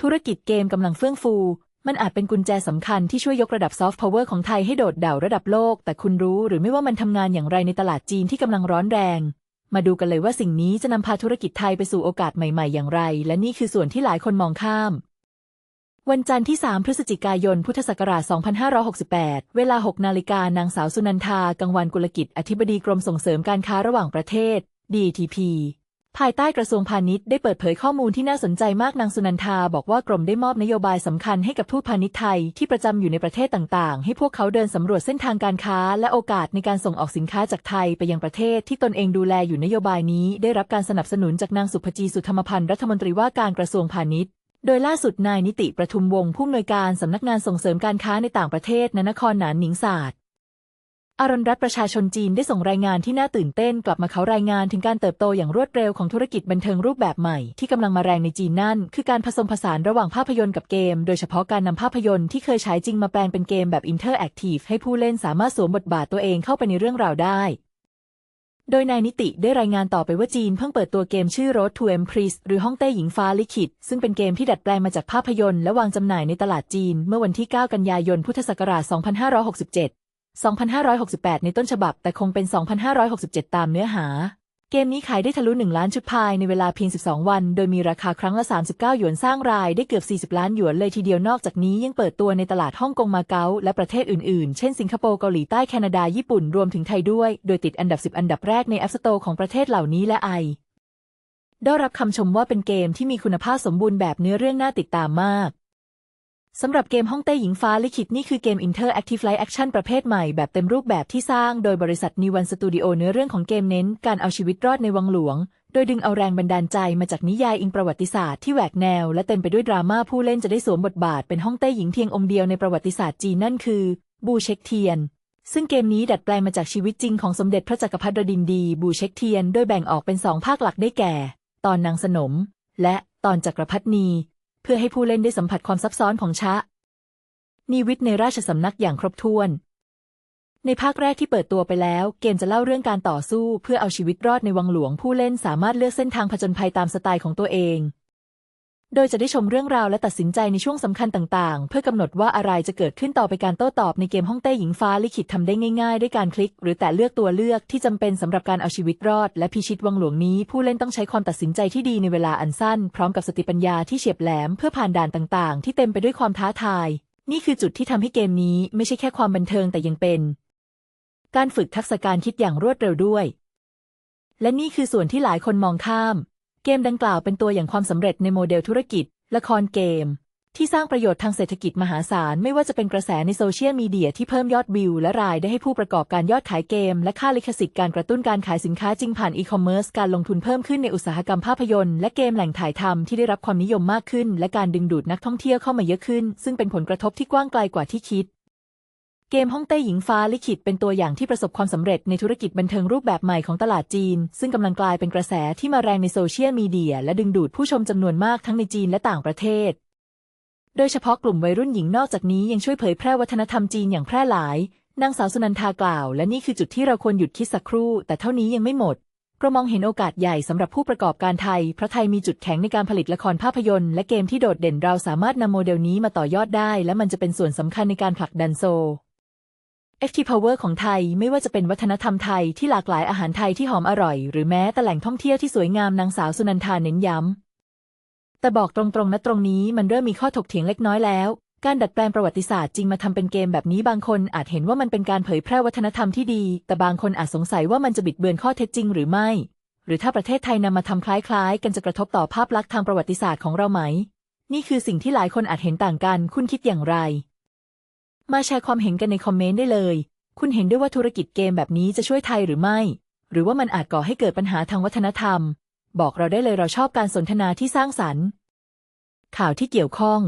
ธุรกิจเกมกำลังเฟื่องฟู มันอาจเป็นกุญแจสำคัญที่ช่วยยกระดับซอฟต์พาวเวอร์ของไทยให้โดดเด่าระดับโลก แต่คุณรู้หรือไม่ว่ามันทำงานอย่างไรในตลาดจีนที่กำลังร้อนแรง มาดูกันเลยว่าสิ่งนี้จะนำพาธุรกิจไทยไปสู่โอกาสใหม่ ๆ อย่างไร และนี่คือส่วนที่หลายคนมองข้าม วันจันทร์ที่ 3 พฤศจิกายน พุทธศักราช 2568 เวลา 6 นาฬิกานางสาวสุนันทา กังวันกุลกิจ อธิบดีกรมส่งเสริมการค้าระหว่างประเทศ DTP ภายใต้กระทรวงพาณิชย์ได้เปิดเผยข้อมูลที่น่าสนใจมากนางสุนันทา บอกว่ากรมได้มอบนโยบายสำคัญให้กับทูตพาณิชย์ไทยที่ประจำอยู่ในประเทศต่างๆ ให้พวกเขาเดินสำรวจเส้นทางการค้า และโอกาสในการส่งออกสินค้าจากไทยไปยังประเทศที่ตนเองดูแลอยู่นโยบายนี้ ได้รับการสนับสนุนจากนางสุภจีสุธรรมพันธ์รัฐมนตรีว่าการกระทรวงพาณิชย์โดยล่าสุดนายนิติประทุมวงศ์ผู้อำนวยการสำนักงานส่งเสริมการค้าในต่างประเทศณนครหนานหนิงศาสตร์ อารณรัฐประชาชนจีนได้ส่งรายงานที่น่าตื่นเต้นกลับมาเขารายงานถึงการเติบโตอย่างรวดเร็วของธุรกิจบันเทิงรูปแบบใหม่ที่กำลังมาแรงในจีนนั่น คือการผสมผสานระหว่างภาพยนตร์กับเกม โดยเฉพาะการนำภาพยนตร์ที่เคยฉายจริงมาแปลงเป็นเกมแบบอินเทอร์แอคทีฟให้ผู้เล่นสามารถสวมบทบาทตัวเองเข้าไปในเรื่องราวได้ โดยนายนิติได้รายงานต่อไปว่าจีนเพิ่งเปิดตัวเกมชื่อ Road to Empress หรือฮ่องเต้หญิงฟ้าลิขิตซึ่งเป็นเกมที่ดัดแปลงมาจากภาพยนตร์และวางจำหน่ายในตลาดจีน เมื่อวันที่ 9 กันยายน พุทธศักราช 2567 2568 ในต้นฉบับ แต่คงเป็น 2567 ตามเนื้อหา เกมนี้ขายได้ทะลุ 1 ล้านชุดภายในเวลาเพียง 12 วัน โดยมีราคาครั้งละ 39 หยวนสร้างรายได้เกือบ 40 ล้านหยวนเลยทีเดียวนอกจากนี้ยังเปิดตัวในตลาดฮ่องกงมาเก๊าและประเทศอื่นๆ เช่นสิงคโปร์เกาหลีใต้แคนาดาญี่ปุ่นรวมถึงไทยด้วย โดยติดอันดับ 10 อันดับแรกใน App Store ของประเทศเหล่านี้และไอได้รับคำชมว่าเป็นเกมที่มีคุณภาพสมบูรณ์แบบเนื้อเรื่องน่าติดตามมาก สำหรับเกมฮ่องเต้หญิงฟ้าลิขิตนี่คือเกม Interactive Live Action ประเภทใหม่แบบเต็มรูปแบบที่สร้างโดยบริษัทนีวันสตูดิโอเนื้อเรื่องของเกมเน้น การเอาชีวิตรอดในวังหลวง โดยดึงเอาแรงบันดาลใจมาจากนิยายอิงประวัติศาสตร์ที่แหวกแนว และเต็มไปด้วยดราม่าผู้เล่นจะได้สวมบทบาทเป็นฮ่องเต้หญิงเพียงองค์เดียวในประวัติศาสตร์จีนนั่นคือ บูเช็คเทียน ซึ่งเกมนี้ดัดแปลงมาจากชีวิตจริงของสมเด็จพระจักรพรรดินดี บูเช็คเทียน โดยแบ่งออกเป็นสองภาคหลักได้แก่ ตอนนางสนม และตอนจักรพรรดินี เพื่อให้ผู้เล่นได้สัมผัสความซับซ้อนของชะนีวิทในราชสำนักอย่างครบถ้วน ในภาคแรกที่เปิดตัวไปแล้ว เกมจะเล่าเรื่องการต่อสู้ เพื่อเอาชีวิตรอดในวังหลวงผู้เล่นสามารถเลือกเส้นทางผจญภัยตามสไตล์ของตัวเอง โดยจะได้ชมเรื่องราวและตัดสินใจในช่วงสำคัญต่างๆ เพื่อกำหนดว่าอะไรจะเกิดขึ้นต่อไปการโต้ตอบในเกมฮ่องเต้หญิงฟ้าลิขิตทำได้ง่ายๆ ด้วยการคลิก หรือแต่เลือกตัวเลือกที่จำเป็นสำหรับการเอาชีวิตรอด และพิชิตวังหลวงนี้ ผู้เล่นต้องใช้ความตัดสินใจที่ดีในเวลาอันสั้น พร้อมกับสติปัญญาที่เฉียบแหลมเพื่อผ่านด่านต่างๆ ที่เต็มไปด้วยความท้าทาย นี่คือจุดที่ทำให้เกมนี้ไม่ใช่แค่ความบันเทิงแต่ยังเป็น การฝึกทักษะการคิดอย่างรวดเร็วด้วย และนี่คือส่วนที่หลายคนมองข้าม เกมดังกล่าวเป็นตัวอย่างความสำเร็จในโมเดลธุรกิจ ละครเกม ที่สร้างประโยชน์ทางเศรษฐกิจมหาศาล ไม่ว่าจะเป็นกระแสในโซเชียลมีเดียที่เพิ่มยอดวิว และรายได้ให้ผู้ประกอบการยอดขายเกม และค่าลิขสิทธิ์การกระตุ้นการขายสินค้าจริงผ่านอีคอมเมิร์ซการลงทุนเพิ่มขึ้นในอุตสาหกรรมภาพยนตร์และเกมแหล่งถ่ายทำที่ได้รับความนิยมมากขึ้น และการดึงดูดนักท่องเที่ยวเข้ามาเยอะขึ้น ซึ่งเป็นผลกระทบที่กว้างไกลกว่าที่คิด เกมฮ่องเต้หญิงฟ้าลิขิตเป็นตัวอย่างที่ประสบความสำเร็จในธุรกิจบันเทิงรูปแบบใหม่ของตลาดจีน ซึ่งกำลังกลายเป็นกระแสที่มาแรงในโซเชียลมีเดีย และดึงดูดผู้ชมจำนวนมากทั้งในจีนและต่างประเทศ โดยเฉพาะกลุ่มวัยรุ่นหญิงนอกจากนี้ยังช่วยเผยแพร่วัฒนธรรมจีนอย่างแพร่หลาย นางสาวสุนันทากล่าว และนี่คือจุดที่เราควรหยุดคิดสักครู่ แต่เท่านี้ยังไม่หมดเรามองเห็นโอกาสใหญ่สำหรับผู้ประกอบการไทย เพราะไทยมีจุดแข็งในการผลิตละครภาพยนตร์และเกมที่โดดเด่นเราสามารถนำโมเดลนี้มาต่อยอดได้ และมันจะเป็นส่วนสำคัญในการผลักดันโซ FT Power ของไทยไม่ว่าจะเป็นวัฒนธรรมไทยที่หลากหลายอาหารไทยที่หอมอร่อย หรือแม้แต่แหล่งท่องเที่ยวที่สวยงามนางสาวสุนันทาเน้นย้ำ แต่บอกตรงๆนะตรงนี้มันเริ่มมีข้อถกเถียงเล็กน้อยแล้ว การดัดแปลงประวัติศาสตร์จริงมาทำเป็นเกมแบบนี้บางคนอาจเห็นว่ามันเป็นการเผยแพร่วัฒนธรรมที่ดี แต่บางคนอาจสงสัยว่ามันจะบิดเบือนข้อเท็จจริงหรือไม่ หรือถ้าประเทศไทยนำมาทำคล้ายๆ กันจะกระทบต่อภาพลักษณ์ทางประวัติศาสตร์ของเราไหม นี่คือสิ่งที่หลายคนอาจเห็นต่างกัน คุณคิดอย่างไร มาแชร์ความเห็นกันในคอมเมนต์ได้เลย คุณเห็นด้วยว่าธุรกิจเกมแบบนี้จะช่วยไทยหรือไม่ หรือว่ามันอาจก่อให้เกิดปัญหาทางวัฒนธรรม บอกเราได้เลยเราชอบการสนทนาที่สร้างสรรค์ ข่าวที่เกี่ยวข้อง